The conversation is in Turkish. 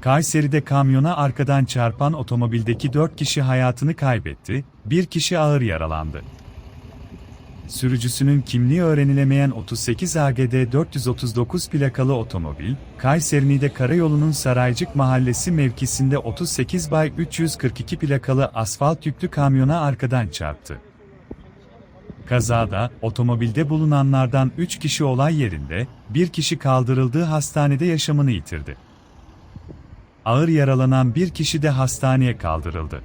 Kayseri'de kamyona arkadan çarpan otomobildeki 4 kişi hayatını kaybetti, bir kişi ağır yaralandı. Sürücüsünün kimliği öğrenilemeyen 38 AGD 439 plakalı otomobil, Kayseri'de Karayolu'nun Saraycık Mahallesi mevkisinde 38 bay 342 plakalı asfalt yüklü kamyona arkadan çarptı. Kazada, otomobilde bulunanlardan 3 kişi olay yerinde, bir kişi kaldırıldığı hastanede yaşamını yitirdi. Ağır yaralanan bir kişi de hastaneye kaldırıldı.